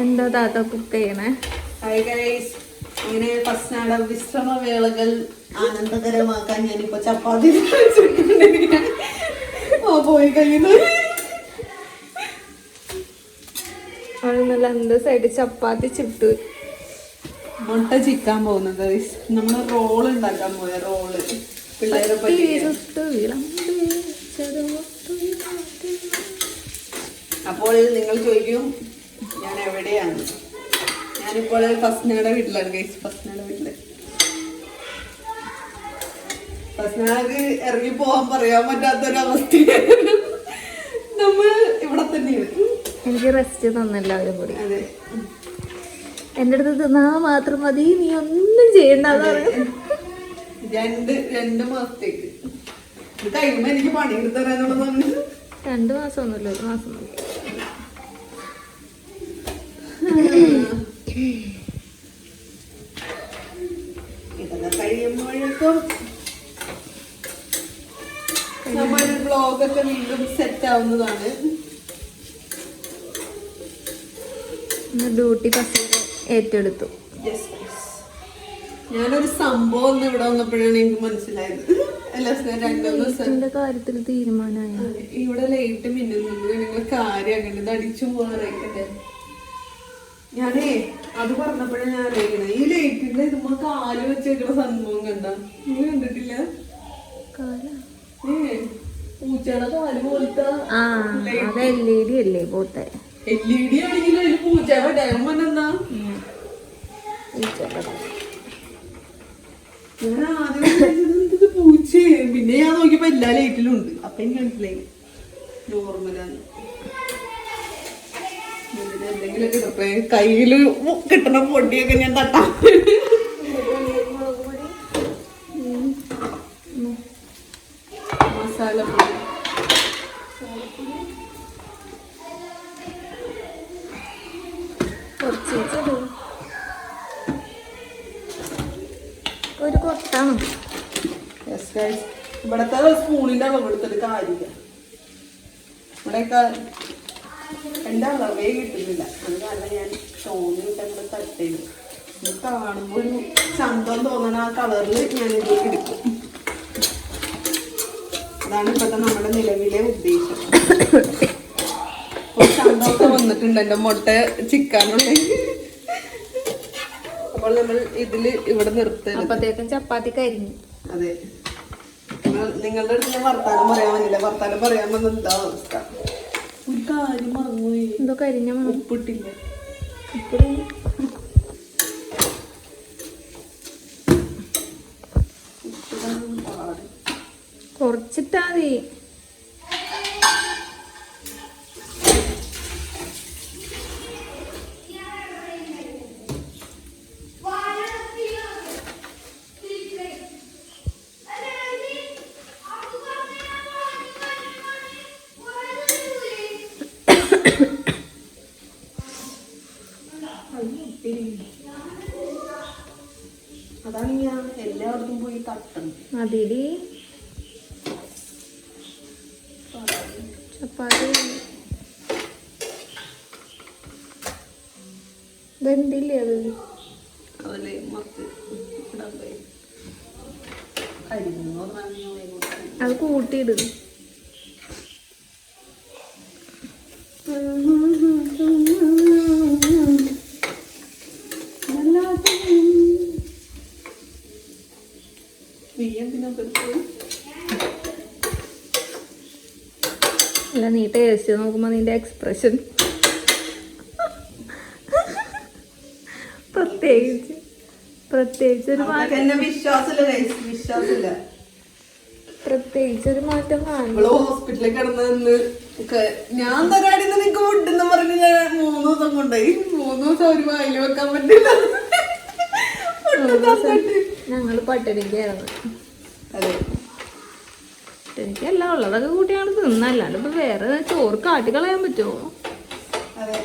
എന്താ താത്ത കുക്ക് ചെയ്യണേ? ഹായ് ഗൈസ് ഇങ്ങനെ ഫസ്നാട വിശ്രമ വേളകൾ ആനന്ദകരമാക്കാൻ ഞാനിപ്പോ ചപ്പാത്തി പോയി കഴിയുന്നു. അവൾ നല്ല അന്തസ്സായിട്ട് ചപ്പാത്തി ചുട്ടു. മുട്ട ചിക്കാൻ പോകുന്നത് ഗൈസ് നമ്മൾ റോൾ ഉണ്ടാക്കാൻ പോയ റോൾ പിള്ളേരെ. അപ്പോൾ നിങ്ങൾ ചോദിക്കും എവിടെയാണ്? ഞാനിപ്പോൾ ഫസ്നയുടെ വീട്ടിലാണ് ഗൈസ് ഫസ്നയുടെ വീട്ടിൽ. ഫസ്നക്ക് ഇറങ്ങി പോവാൻ പറയാൻ പറ്റാത്തൊരവസ്ഥ. നമ്മൾ ഇവിടെ തന്നെയാണ്. എനിക്ക് റെസ്റ്റ് തന്നില്ല അവരും കൂടി. അതെ. എന്റെ അടുത്ത് തിന്നാ മാത്രം മതി നീ ഒന്നും ചെയ്യണ്ട രണ്ട് രണ്ട് മാസത്തേക്ക്. കഴിയുമ്പോ എനിക്ക് പണി എടുത്ത് തരാനുള്ളതാണ് രണ്ടു മാസം ഒന്നുമില്ല ഒരു മാസം മതി ഇതൊക്കെ കഴിയുമ്പോഴേക്കും നമ്മൾ ബ്ലോഗൊക്കെ വീണ്ടും സെറ്റ് ആവുന്നതാണ്. ഡ്യൂട്ടി ഏറ്റെടുത്തു. ഞാനൊരു സംഭവം ഒന്ന് ഇവിടെ വന്നപ്പോഴാണ് എനിക്ക് മനസ്സിലായത്. കാര്യത്തിൽ തീരുമാനമായി. ഇവിടെ ലൈറ്റ് മിന്നുന്നുണ്ട് നിങ്ങൾ കാര്യം അങ്ങനെ അടിച്ചു പോകാറായിട്ടെ ഞാനേ അത് പറഞ്ഞപ്പോഴേ ഞാൻ അറിയിക്കണേ ഈ ലൈറ്റിന്റെ ഇതുമ്പോ കാൽ വെച്ചേക്കണ സംഭവം കണ്ട? നിങ്ങൾ കണ്ടിട്ടില്ല? ഏ പൂച്ചയുടെ കാൽ പോലത്തെ ആ അത് എൽ ഇ ഡി അല്ലേ പോട്ടെ എൽ ഇ ഡി ആണെങ്കിലും അതിൽ പൂച്ചയുടെ ഡയമണ്ട് എന്താ ഞാൻ ആദ്യം വിചാരിച്ചത് എന്തത് പൂച്ചയെ പിന്നെ ഞാൻ നോക്കിയപ്പോ എല്ലാ ലൈറ്റിലും ഉണ്ട്. അപ്പൊ എനിക്ക് മനസ്സിലായി. നോർമലാണ് എന്തെങ്കിലുമൊക്കെ ഇടട്ടെ കയ്യിൽ കിട്ടണ പൊടിയൊക്കെ ഞാൻ തട്ടാം. മസാല പൊടി കുറച്ച് വെച്ചിട്. ഒരു guys. ഇവിടത്തെ സ്പൂണിന്റെ അളവ് എടുത്തിട്ട് കാര്യമില്ല. ഇവിടെയൊക്കെ എന്റെ അളവേ കിട്ടുന്നില്ല. അത് കാരണം ഞാൻ തോന്നി വിട്ടങ്ങോട്ട് തട്ടേത് ഇത് കാണുമ്പോൾ ഒരു ചന്തം തോന്നണ ആ കളറിൽ ഞാൻ ഇതിലേക്ക് എടുക്കും അതാണ് ഇപ്പോഴത്തെ നമ്മുടെ നിലവിലെ ഉദ്ദേശം. ചന്തമൊക്കെ വന്നിട്ടുണ്ട് എന്റെ മുട്ട ചിക്കാനുള്ള. അപ്പോൾ നമ്മൾ ഇതിൽ ഇവിടെ നിർത്തും അപ്പത്തേക്കും ചപ്പാത്തി കരിഞ്ഞു. അതെ. നിങ്ങളുടെ അടുത്ത് ഞാൻ വർത്താനം പറയാൻ വന്നില്ല. വർത്താനം പറയാൻ വന്ന എന്താ അവസ്ഥ? കാര്യം മറന്നുപോയി എന്തോ കരിഞ്ഞ. ഉപ്പിട്ടില്ല. ഇപ്പഴും കുറച്ചിട്ടാ മതി. അതാണ് ഞാൻ എല്ലായിടത്തും പോയി തട്ടണം ചപ്പാത്തി ഇതെന്തില്ലേ അത് കൂട്ടിയിടുന്നു മത്ത് അത് കൂട്ടിയിടും. അല്ല നീ ടേസ്റ്റ് നോക്കുമ്പോ നിന്റെ എക്സ്പ്രഷൻ പ്രത്യേകിച്ച് പ്രത്യേകിച്ച് ഒരു അതൊക്കെ മാറ്റം വിശ്വാസമില്ല വിശ്വാസമില്ല. പ്രത്യേകിച്ച് ഒരു മാറ്റം കാണും. ഹോസ്പിറ്റലിൽ കിടന്നു ഞാൻ തരാടിന്ന് നിനക്ക് ഫുഡ് എന്ന് പറഞ്ഞ് ഞാൻ മൂന്ന് ദിവസം കൊണ്ടുപോയി. മൂന്ന് ദിവസം ഒരു വായിൽ വെക്കാൻ പറ്റില്ല. ഞങ്ങൾ പട്ടിണിക്കായിരുന്നു. അതെ. പട്ടിണിക്കല്ല ഉള്ളതൊക്കെ കൂട്ടിയാണ് തിന്ന അല്ലാണ്ട് ഇപ്പൊ വേറെ ചോറ് കാട്ടി കളയാൻ പറ്റുമോ അതെ.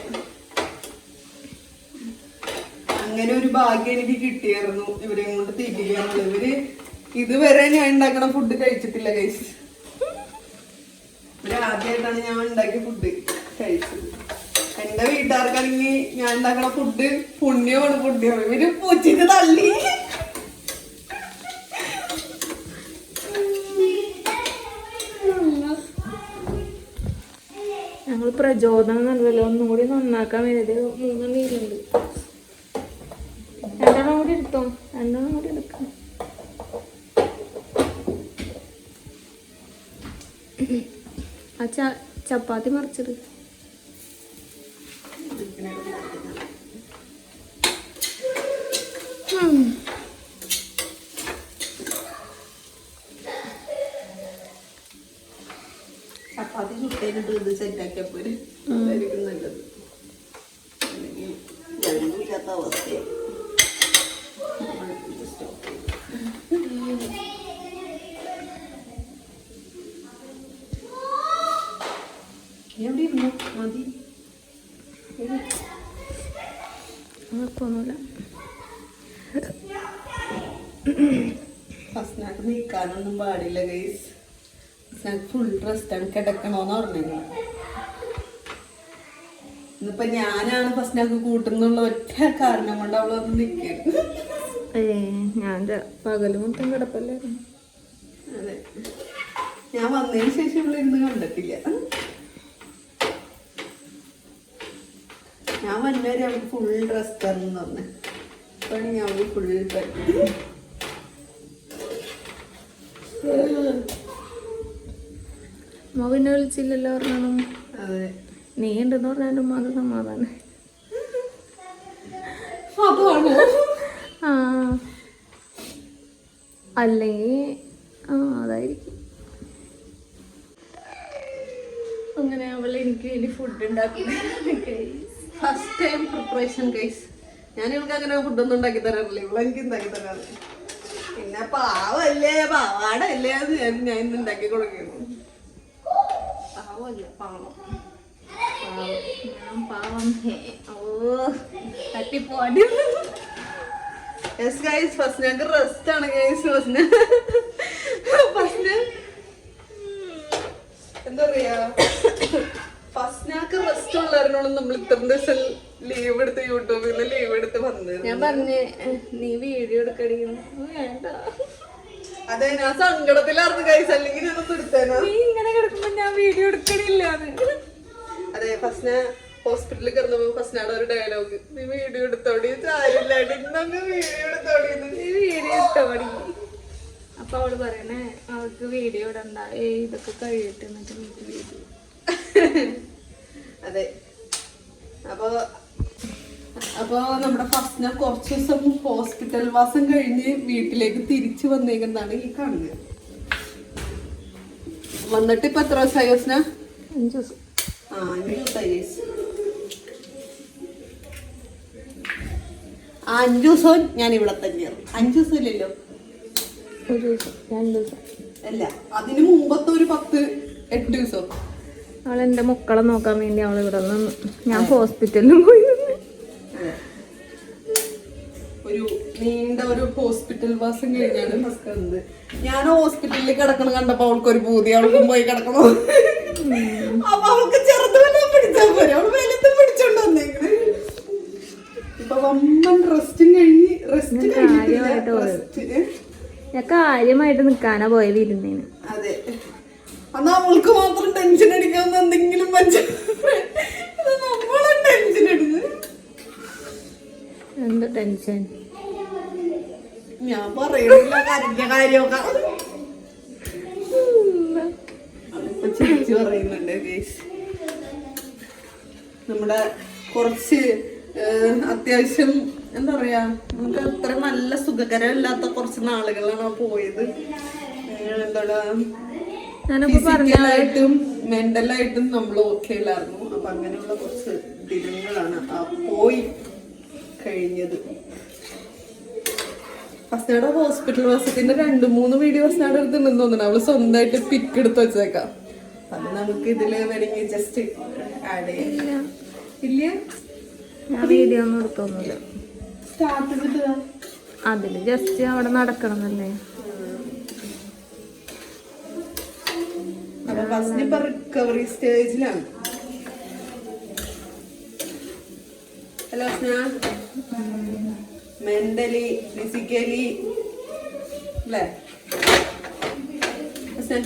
അങ്ങനെ ഒരു ഭാഗ്യം എനിക്ക് കിട്ടിയായിരുന്നു ഇവരെ കൊണ്ട് തീറ്റിക്കാനുള്ളത് ഇവർ ഇതുവരെ ഞാൻ ഉണ്ടാക്കണ ഫുഡ് കഴിച്ചിട്ടില്ല കഴിച്ചു ഇവർ ആദ്യമായിട്ടാണ് ഞാൻ ഉണ്ടാക്കിയ ഫുഡ് കഴിച്ചത്. എന്റെ വീട്ടുകാർക്കാണെങ്കിൽ ഞാൻ ഉണ്ടാക്കണ ഫുഡ് പുണ്യമാണ് പുണ്യം. ഇവർ പൂച്ചിട്ട് തള്ളി ഞങ്ങൾ പ്രചോദനം നൽകല്ലോ ഒന്നും കൂടി നന്നാക്കാൻ മൂന്ന് മീനുണ്ട്. രണ്ടെണ്ണം കൂടി എടുത്തോ? രണ്ടെണ്ണം കൂടി എടുക്കാം. ആ ചപ്പാത്തി മറിച്ചിട്. ചപ്പാത്തി ഇത് സെറ്റാക്കിയാൽ പോരെ അതായിരിക്കും നല്ലത്. അല്ലെങ്കിൽ അവസ്ഥയാണ്. എവിടെ ഇരുന്നു മതി. കുഴപ്പമൊന്നുമില്ല. ഫസ്റ്റിനായിട്ട് നിൽക്കാനൊന്നും പാടില്ല ഗൈസ് ഫസ്റ്റിനായിട്ട് ഫുൾ റെസ്റ്റാണ് കിടക്കണോന്ന് പറഞ്ഞത് ഇന്നിപ്പോ ഞാനാണ് ഫസ്റ്റ് ഞങ്ങൾക്ക് കൂട്ടുന്നുള്ള ഒറ്റ കാരണം കൊണ്ട് അവൾ വന്ന് നിൽക്കുന്നു ഏ ഞാൻ പകൽ മൊത്തം കിടപ്പല്ലായിരുന്നു. അതെ. ഞാൻ വന്നതിന് ശേഷം ഇവിടെ ഇരുന്ന് കണ്ടിട്ടില്ല. ഞാൻ വന്നവരെ അവൾക്ക് ഫുൾ റെസ്റ്റ് ആണെന്ന് പറഞ്ഞു. അപ്പോഴാണ് ഞാൻ അവൾക്ക് ഫുൾ ഉമ്മ പിന്നെ വിളിച്ചില്ലല്ലോ പറഞ്ഞാലും അതെ നീ ഉണ്ടെന്ന് പറഞ്ഞാൽ ഉമ്മാക്ക് സമാധാനം. അല്ലേ ആ. അല്ലെങ്കിൽ ആ അതായിരിക്കും. അങ്ങനെ അവൾ എനിക്ക് വേണ്ടി ഫുഡ് ഉണ്ടാക്കി ഫസ്റ്റ് ടൈം പ്രിപ്പറേഷൻ ഗൈസ് ഞാൻ ഇവൾക്ക് അങ്ങനെ ഫുഡൊന്നും ഉണ്ടാക്കി തരാറില്ല. ഇവളെനിക്ക് ഉണ്ടാക്കി തരാറില്ല. പിന്നെ പാവല്ലേ പാവാടല്ലേ അത് ഞാൻ ഞാൻ ഇന്ന് ഉണ്ടാക്കി കൊടുക്കുന്നു. പാവല്ല പാവം. പാവം. ഞാൻ പാവം ഓ. തട്ടിപ്പോടി യെസ് ഗൈസ് ഫസ്റ്റ് ഞങ്ങൾക്ക് റെസ്റ്റ് ആണ് ഗൈസ് എന്താ പറയാ? റെസ്റ്റ് നമ്മൾ ഇത്ര ദിവസം ലീവ് എടുത്ത് യൂട്യൂബിൽ ലീവ് എടുത്ത് വന്നത് ഞാൻ പറഞ്ഞ് നീ വീഡിയോ എടുക്കടിക്കുന്നു വേണ്ട. അതെ ഞാൻ സങ്കടത്തിലായിരുന്നു ഗൈസ് അല്ലെങ്കിൽ ഞാനൊന്നും എടുത്തേനാ? നീ ഇങ്ങനെ കിടക്കുമ്പോ ഞാൻ വീഡിയോ എടുക്കണില്ല അതെ ഫസ്റ്റ് ഹോസ്പിറ്റലിൽ കിടന്നപ്പോ ഫസ്റ്റിനാട് ഒരു ഡയലോഗ് നീ വീഡിയോ എടുത്തോടി ചാരില്ല ഇന്നങ്ങ് വീഡിയോ എടുത്തോടി നീ വീഡിയോ ഇട്ടോടി അപ്പൊ അവൾ പറയണേ അവൾക്ക് വീഡിയോ ഇടണ്ട. ഏ ഇതൊക്കെ കഴിയട്ടെ എന്നിട്ട് വീഡിയോ അതെ. അപ്പൊ അപ്പൊ നമ്മുടെ ഫസ്റ്റിനെ കുറച്ച് ദിവസം ഹോസ്പിറ്റൽ വാസം കഴിഞ്ഞ് വീട്ടിലേക്ക് തിരിച്ചു വന്നേക്കുന്നതാണ് ഈ കാണുന്നത്. വന്നിട്ട് ഇപ്പൊ എത്ര ദിവസമായി ഹോസ്ന? അഞ്ച് ദിവസം. ആ അഞ്ച് ദിവസമായി ആ അഞ്ചു ദിവസവും ഞാൻ ഇവിടെ തന്നെയാണ് അഞ്ചു ദിവസം ഇല്ലല്ലോ? ഒരു ദിവസം രണ്ട് ദിവസം. അല്ല അതിന് മുമ്പത്തെ ഒരു പത്ത് എട്ട് ദിവസം. അവളെന്റെ മക്കളെ നോക്കാൻ വേണ്ടി അവൾ ഇവിടെ നിന്ന് ഞാൻ ഹോസ്പിറ്റലിൽ പോയി നിന്ന്. ഒരു നീണ്ട ഒരു ഹോസ്പിറ്റൽ വാസം കഴിഞ്ഞാണ് ഫസ്റ്റ് ഞാൻ ഹോസ്പിറ്റലിൽ കിടക്കണ കണ്ടപ്പോ അവൾക്ക് ഒരു പൂതി അവൾക്കും പോയി കിടക്കണോ? അപ്പൊ അവൾക്ക് ചെറുതുവെല്ലാം പിടിച്ചാൽ പോരെ. അവൾ വലുതും പിടിച്ചോണ്ട് വന്നേക്കണ്. ഇപ്പൊ വമ്മൻ റെസ്റ്റും കഴിഞ്ഞ് റെസ്റ്റ് പോയത്. ഞാൻ കാര്യമായിട്ട് നിക്കാനാ പോയത് ഇരുന്നേന്. അതെ. അന്ന് അവൾക്ക് മാത്രം ടെൻഷൻ അടിക്കാവുന്ന എന്തെങ്കിലും നമ്മളെ ടെൻഷൻ എടുത്ത് എന്ത് ടെൻഷൻ ഞാൻ പറയുന്നില്ല കരഞ്ഞ കാര്യമൊക്കെ. പറയുന്നുണ്ട് ഗേസ് നമ്മുടെ കുറച്ച് അത്യാവശ്യം എന്താ പറയാ നമുക്ക് അത്ര നല്ല സുഖകരമില്ലാത്ത കുറച്ച് നാളുകളാണ് പോയത്. എന്താ ഫിസിക്കലായിട്ടും മെന്റലായിട്ടും നമ്മൾ ഓക്കെ അല്ലായിരുന്നു. അപ്പൊ അങ്ങനെയുള്ള കുറച്ച് ദിനങ്ങളാണ് ആ പോയി കഴിഞ്ഞത്. ഫസ്റ്റാടെ ഹോസ്പിറ്റൽ വാസത്തിന്റെ രണ്ട് മൂന്ന് വീഡിയോ ഫസ്റ്റാടെ എടുത്തിട്ടുണ്ടെന്ന് തോന്നുന്നു. അവൾ സ്വന്തമായിട്ട് പിക്ക് എടുത്ത് വെച്ചേക്കാം. അത് നമുക്ക് ഇതിൽ വേണമെങ്കിൽ ജസ്റ്റ് ആഡ് ചെയ്യാം. ഇല്ല. ഞാൻ വീഡിയോ ഒന്നും എടുത്തൊന്നുമില്ല. സ്റ്റാർട്ട് ചെയ്തിട്ട് അതിൽ ജസ്റ്റ് അവിടെ നടക്കണമെന്നല്ലേ അപ്പൊ ഫസ്റ്റ് ഇപ്പൊ റിക്കവറി സ്റ്റേജിലാണ് ഹലോ സ്നാ മെന്റലി ഫിസിക്കലി അല്ലേ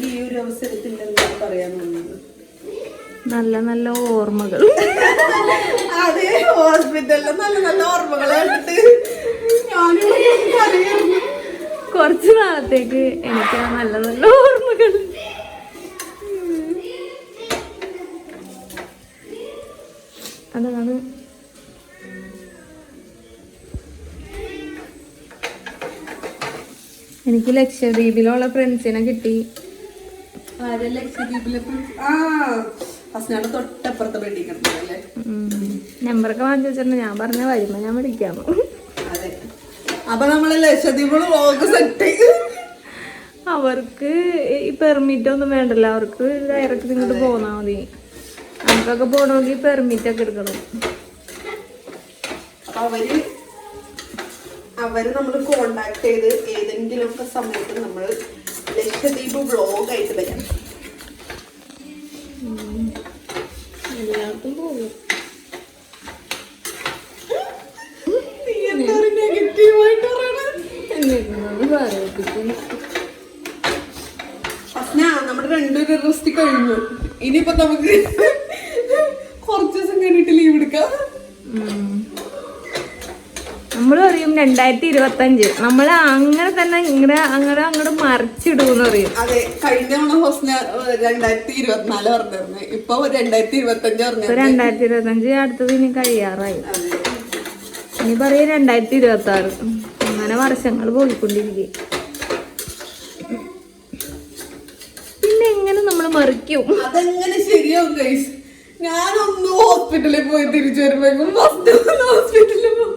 ഈ ഒരു അവസരത്തിൽ എന്താ പറയാൻ തോന്നുന്നത് നല്ല നല്ല ഓർമ്മകൾ. അതെ ഹോസ്പിറ്റലിലെ നല്ല നല്ല ഓർമ്മകൾ കുറച്ച് നാളത്തേക്ക് എനിക്ക് നല്ല നല്ല ഓർമ്മകൾ എനിക്ക് ലക്ഷദ്വീപിലുള്ള ഫ്രണ്ട്സിനെ കിട്ടി. നമ്പറൊക്കെ വാങ്ങി വെച്ചിട്ടുണ്ട്. ഞാൻ പറഞ്ഞ വരുമ്പോ ഞാൻ വിളിക്കാം. അപ്പൊ നമ്മൾ ലക്ഷദ്വീപ് സെറ്റ് അവർക്ക് ഈ പെർമിറ്റ് ഒന്നും വേണ്ടല്ലോ. അവർക്ക് ഡയറക്റ്റ് ഇങ്ങോട്ട് പോന്നാ മതി. നമുക്കൊക്കെ പോകണമെങ്കിൽ പെർമിറ്റ് ഒക്കെ എടുക്കണം. അവർ അവർ നമ്മൾ കോണ്ടാക്ട് ചെയ്ത് ഏതെങ്കിലും ഒക്കെ സമയത്ത് നമ്മൾ ലക്ഷദ്വീപ് ബ്ലോഗ് ആയിട്ട് വരാം. എല്ലാവർക്കും പോകും നമ്മുടെ രണ്ടൊരു റെസ്റ്റ് കഴിഞ്ഞു. ഇനിയിപ്പോ നമുക്ക് കുറച്ച് ദിവസം കഴിഞ്ഞിട്ട് ലീവ് എടുക്കാം. നമ്മൾ പറയും രണ്ടായിരത്തി ഇരുപത്തി അഞ്ച് നമ്മൾ അങ്ങനെ തന്നെ ഇങ്ങനെ അങ്ങനെ അങ്ങോട്ട് മറിച്ചിടൂന്ന് പറയും. അതെ കഴിഞ്ഞ ഹോസ്ന രണ്ടായിരത്തി ഇരുപത്തിനാല് പറഞ്ഞിരുന്നു. ഇപ്പൊ രണ്ടായിരത്തി ഇരുപത്തി അഞ്ച് പറഞ്ഞു രണ്ടായിരത്തി ഇരുപത്തി അഞ്ച് അടുത്തത് ഇനി കഴിയാറായി. ഇനി പറയും രണ്ടായിരത്തി ഇരുപത്തി ആറ് അങ്ങനെ വർഷങ്ങൾ പോയിക്കൊണ്ടിരിക്കും. പിന്നെ എങ്ങനെ നമ്മൾ മറിക്കും? അതെങ്ങനെ ശരിയാവും ഗൈസ് ഞാനൊന്ന് ഹോസ്പിറ്റലിൽ പോയി തിരിച്ചു വരുമ്പോഴേക്കും ഹോസ്പിറ്റലിൽ പോകും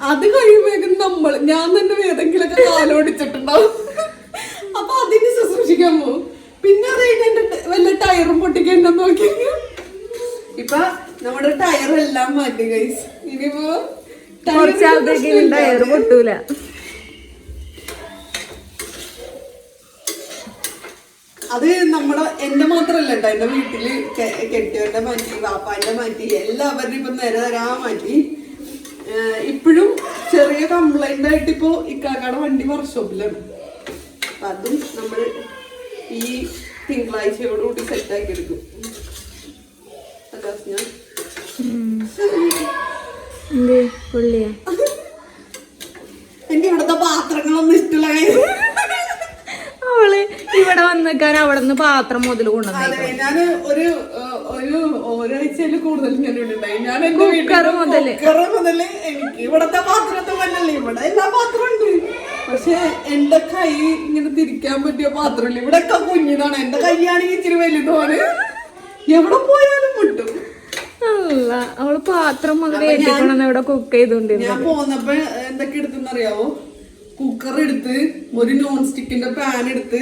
അത് കഴിയുമ്പോഴേക്കും നമ്മൾ ഞാൻ തന്നെ ഏതെങ്കിലുമൊക്കെ കാലോടിച്ചിട്ടുണ്ടാവും അപ്പൊ അതിന് ശുശ്രൂഷിക്കാൻ പോകും പിന്നെ അത് കഴിഞ്ഞിട്ട് വല്ല ടയറും പൊട്ടിക്കണ്ടെന്ന് നോക്കി. ഇപ്പൊ നമ്മുടെ ടയർ എല്ലാം മാറ്റി ഗൈസ് ഇനിയിപ്പോ ടയർ പൊട്ടൂല. അത് നമ്മുടെ എന്റെ മാത്രല്ല കേട്ടോ. എന്റെ വീട്ടിൽ കെട്ടിയവരുടെ മാറ്റി വാപ്പാന്റെ മാറ്റി എല്ലാവരുടെയും ഇപ്പൊ നേരെ തരാ മാറ്റി. ഇപ്പോഴും ചെറിയ കംപ്ലൈന്റ് ആയിട്ട് ഇപ്പോ ഇക്കാക്കാടെ വണ്ടി വർക്ക്ഷോപ്പിലാണ് അതും നമ്മൾ ഈ തിങ്കളാഴ്ചയോടുകൂടി സെറ്റ് ആക്കി എടുക്കും എനിക്ക് ഇവിടുത്തെ പാത്രങ്ങളൊന്നും ഇഷ്ടമില്ല guys. അവൾ ഇവിടെ വന്നിക്കാൻ അവിടെ നിന്ന് പാത്രം മുതൽ കൊണ്ടുവന്നു ഞാൻ ഒരു ഒരു ഒരാഴ്ചയിൽ കൂടുതൽ ഉണ്ടായി ഞാൻ എന്റെ കുക്കർ മുതൽ. മുതൽ എനിക്ക് ഇവിടത്തെ പാത്രത്തെ മണ്ണല്ലേ ഇവിടെ എല്ലാ പാത്രം ഉണ്ട്. പക്ഷെ എന്റെ കൈ ഇങ്ങനെ തിരിക്കാൻ പറ്റിയ പാത്രമില്ല. ഇവിടെയൊക്കെ കുഞ്ഞിതാണ്. എന്റെ കൈയാണെങ്കിൽ ഇച്ചിരി വലുതോന് എവിടെ പോയാലും മുട്ടും. അല്ല അവൾ പാത്രം മുതൽ ഏറ്റിക്കൊണ്ടെന്ന് ഇവിടെ കുക്ക് ചെയ്തോണ്ട് ഞാൻ പോന്നപ്പോ എന്തൊക്കെ എടുത്തെന്നറിയാവോ? കുക്കർ എടുത്ത് ഒരു നോൺ സ്റ്റിക്കിന്റെ പാൻ എടുത്ത്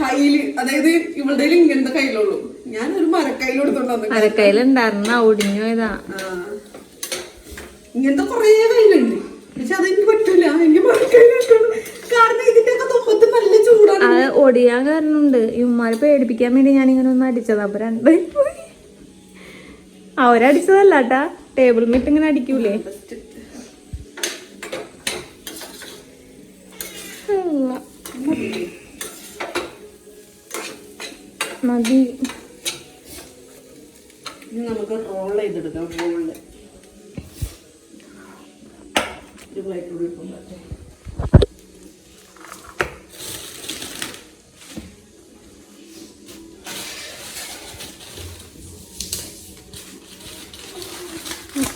കയ്യിൽ അതായത് ഇവളുടെ ഇങ്ങനത്തെ കയ്യിലുള്ളൂ. ഞാനൊരു മരക്കയ്യിൽ ഒടിഞ്ഞു പോയതാ. ആ. ഇങ്ങനത്തെ കൊറേ കയ്യിലുണ്ട്. പക്ഷെ അതെനിക്ക് പറ്റൂല. എനിക്ക് മരക്കയ്യിലുള്ളൂ കാരണം ഇതിന്റെ ഒക്കെ തുമ്പത്ത് നല്ല ചൂടാണ്. അത് ഒടിയാൻ കാരണമുണ്ട്. ഈ പേടിപ്പിക്കാൻ വേണ്ടി ഞാൻ ഇങ്ങനെ ഒന്ന് അടിച്ചതാ. അപ്പൊ രണ്ടായി പോയി. അവരടിച്ചതല്ല കേട്ടാ ടേബിൾ മീറ്റ് ഇങ്ങനെ അടിക്കൂലേ? അല്ല. മതി. ഇനി നമുക്ക് റോൾ ചെയ്തെടുക്കാം. റോളിൽ ഒരു പ്ലേറ്റ് കൂടി ഇട്ടുണ്ടാക്കാം.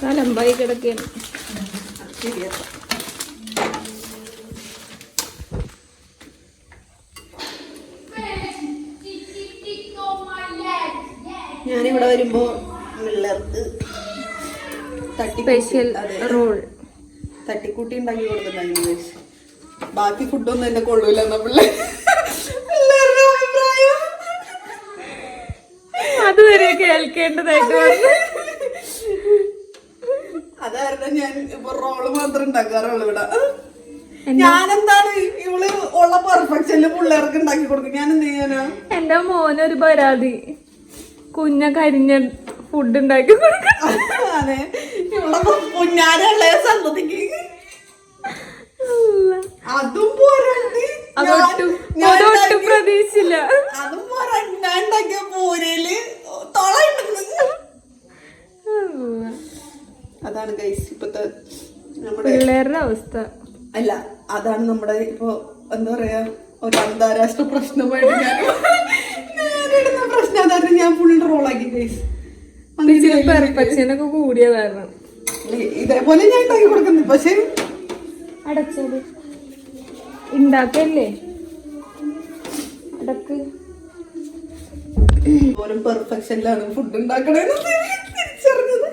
കലമ്പായി കിടക്കുകയാണ് ശരിയാക്കാം. ഞാനിവിടെ വരുമ്പോ പിള്ളേർക്ക് സ്പെഷ്യൽ റോൾ തട്ടിക്കൂട്ടി ഉണ്ടാക്കി guys. ബാക്കി ഫുഡൊന്നും എന്നെ കൊള്ളൂല എന്നാ പിള്ളേർ പിള്ളേരുടെ അഭിപ്രായം. അതുവരെ കേൾക്കേണ്ടതായിട്ട് വന്നു. അതായിരുന്നു ഞാൻ ഇപ്പൊ റോൾ മാത്രം ഉണ്ടാക്കാറുള്ളു ഇവിടെ. ഞാനെന്താണ് ഇവൾ ഉള്ള പെർഫെക്ഷനിൽ പിള്ളേർക്ക് ഉണ്ടാക്കി കൊടുക്കും? ഞാൻ എന്ത് ചെയ്യാനാ? എന്റെ മോനൊരു പരാതി. കുഞ്ഞ കരിഞ്ഞ ഫുഡ് ഉണ്ടാക്കി അതെ. സന്തതിക്ക്. അതും പോരാണ്ട്. അതൊട്ടും അതൊട്ടും അതും പോരാണ്ട് ഞാൻ ഉണ്ടാക്കിയ പൂരയിൽ അതാണ് ഗൈസ് ഇപ്പത്തെ നമ്മുടെ പിള്ളേരുടെ അവസ്ഥ. അല്ല അതാണ് നമ്മുടെ ഇപ്പൊ എന്താ പറയാ ഒരു അന്താരാഷ്ട്ര പ്രശ്നമായിട്ട് ഞാൻ പ്രശ്നം ഞാൻ ഫുൾ റോളാക്കി ഗൈസ് പെർഫെക്ഷനൊക്കെ കൂടിയ കാരണം ഇതേപോലെ ഞാൻ ഉണ്ടാക്കി കൊടുക്കുന്നു പക്ഷെ അടച്ചത്. ഉണ്ടാക്കല്ലേ അടക്ക്. ഓരോ പെർഫെക്ഷനിലാണ് ഫുഡ് ഉണ്ടാക്കണേന്ന് തിരിച്ചറിഞ്ഞത്.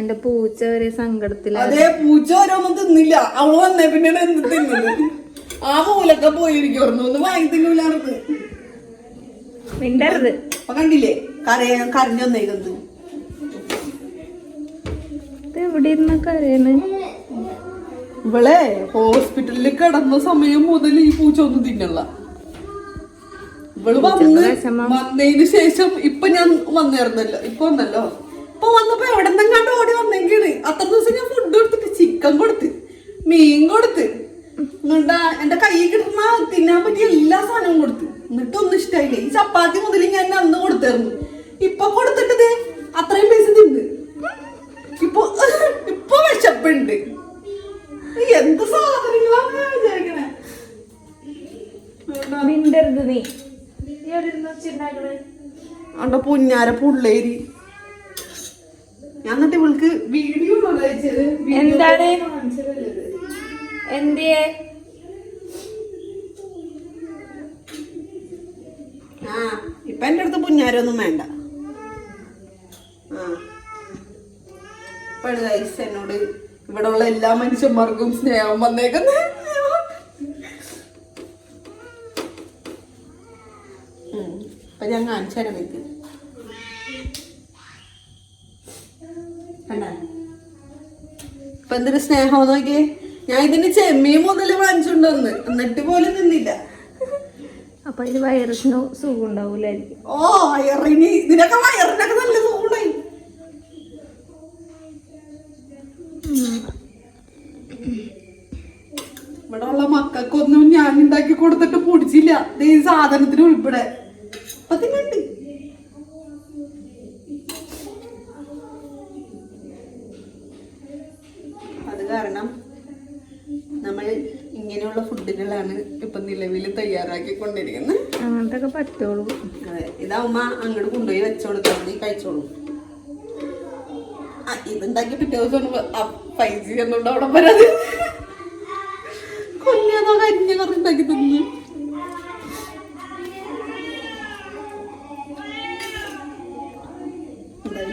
എന്റെ പൂച്ച ഒരു സങ്കടത്തില. അതേ പൂച്ച ഓരോന്നും തിന്നില്ല. അവൾ വന്നേ പിന്നെയാണ് എന്ത് തിന്നത് ആ മൂലൊക്കെ പോയിരിക്കുന്നു ഒന്ന് വാങ്ങി മിണ്ടരുത്. അപ്പൊ കണ്ടില്ലേ? കരയ കരഞ്ഞു വന്നേക്കുന്നത് ഇത് എവിടെ ഇരുന്ന കരയാണ്? ഇവളെ ഹോസ്പിറ്റലിൽ കിടന്ന സമയം മുതൽ ഈ പൂച്ച ഒന്നും തിന്നല്ല ഇവൾ വന്ന്. വന്നതിന് ശേഷം ഇപ്പൊ ഞാൻ വന്നേർന്നല്ലോ. ഇപ്പൊ വന്നല്ലോ. ഇപ്പൊ വന്നപ്പോ എവിടെ നിന്നെങ്ങാണ്ട് ഓടി വന്നെങ്കിൽ അത്ര ദിവസം ഞാൻ ഫുഡ് കൊടുത്തിട്ട് ചിക്കൻ കൊടുത്ത് മീൻ കൊടുത്ത് എന്നിട്ടാ എന്റെ കൈ കിട്ടുന്ന തിന്നാൻ പറ്റിയ എല്ലാ സാധനവും എന്നിട്ട് ഒന്നും ഇഷ്ടായില്ല? ഈ ചപ്പാത്തി മുതൽ ഞാൻ അന്ന് കൊടുത്തായിരുന്നു. ഇപ്പൊ കൊടുത്തിട്ട് ദേ അത്രയും പൈസ തിന്ന്. ഇപ്പൊ ഇപ്പൊ വിശപ്പുണ്ട്. എന്ത് സാധനങ്ങളാണ് വിചാരിക്കണേ? മിണ്ടരുത് നീ. പുഞ്ഞാര പുള്ളേരി. ഞാൻ എന്നിട്ട് ഇവൾക്ക് വീഡിയോ എന്താണ്? എന്തിയെ? ആ. ഇപ്പൊ എന്റെ അടുത്ത് പുഞ്ഞാരൊന്നും വേണ്ട. ആ. ഇപ്പോഴ് ഗൈസ് എന്നോട് ഇവിടെ ഉള്ള എല്ലാ മനുഷ്യന്മാർക്കും സ്നേഹം വന്നേക്കുന്നത് ഇപ്പൊ ഞാൻ കാണിച്ചു തരാം എനിക്ക് എന്തൊരു സ്നേഹം നോക്കിയേ? ഞാൻ ഇതിന് ചെമ്മീൻ മുതൽ വാങ്ങിച്ചുകൊണ്ടുവന്ന് എന്നിട്ട് പോലും നിന്നില്ല. അപ്പൊ അതിന് വൈറസിന് സുഖം ഉണ്ടാവൂലായിരിക്കും ഓ വയറിന്. വയറിനൊക്കെ നല്ല സുഖമുണ്ടായി ഇവിടെ ഉള്ള മക്കൾക്കൊന്നും ഞാൻ ഉണ്ടാക്കി കൊടുത്തിട്ട് പൊടിച്ചില്ല. സാധനത്തിന് ഉൾപ്പെടെ. അപ്പൊ തിന്നുണ്ട് അത് കാരണം നമ്മൾ ഇങ്ങനെയുള്ള ഫുഡുകളാണ് ഇപ്പൊ നിലവിൽ തയ്യാറാക്കിക്കൊണ്ടിരിക്കുന്നത് അതെ ഇതാവുമ്പ അങ്ങോട്ട് കൊണ്ടുപോയി വെച്ചോളൂ കഴിച്ചോളൂ. ഇതുണ്ടാക്കി പിറ്റേ ദിവസം പൈസ എന്നുണ്ട് അവിടെ വരാത് കൊല്ലാതോ കരിഞ്ഞ കറി ഉണ്ടാക്കി തന്നു.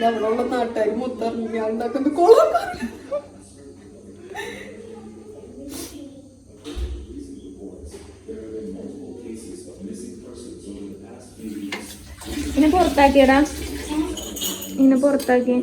അവിടെ നാട്ടുകാർ മൊത്തം ഞാൻ ഉണ്ടാക്കുന്ന കോളം ഇതിനെ പുറത്താക്കിയടാ. ഇതിനെ പുറത്താക്കി.